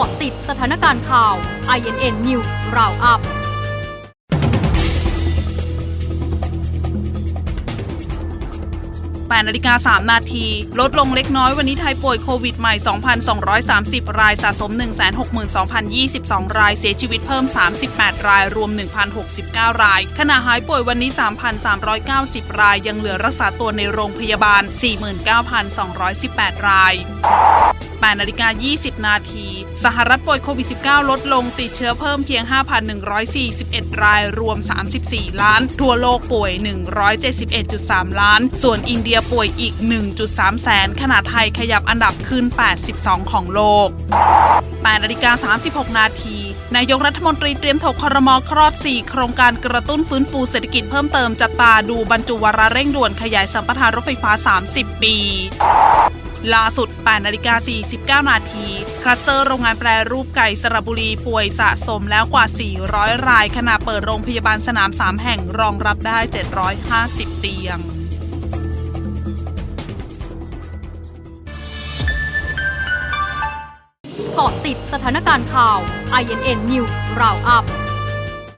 าะติดสถานการณ์ข่าว INN News Roundup 8นาฬิกา 3 นาที ลดลงเล็กน้อยวันนี้ไทยป่วยโควิดใหม่ 2,230 รายสะสม 162,022 ราย เสียชีวิตเพิ่ม 38 ราย รวม 1,069 ราย ขณะหายป่วยวันนี้ 3,390 ราย ยังเหลือรักษาตัวในโรงพยาบาล 49,218 ราย 8นาฬิกา20 นาที สหรัฐป่วยโควิด -19 ลดลงติดเชื้อเพิ่มเพียง 5,141 ราย รวม 34 ล้าน ทั่วโลกป่วย 171.3 ล้าน ส่วนอินเดียป่วยอีก 1.3 แสน ขณะไทยขยับอันดับขึ้น 82 ของโลก8นาฬิกา36 นาที นายกรัฐมนตรีเตรียมถกครมคลอด 4 โครงการกระตุ้นฟื้นฟูเศรษฐกิจเพิ่มเติมจับตาดูบรรจุวาระเร่งด่วนขยายสัมปทานรถไฟฟ้า 30 ปี ล่าสุด8นาฬิกา49 นาที คลัสเตอร์โรงงานแปรรูปไก่สระบุรีป่วยสะสมแล้วกว่า 400 ราย ขณะเปิดโรงพยาบาลสนาม 3 แห่งรองรับได้ 750 เตียงเกาะติดสถานการณ์ข่าว INN News Roundup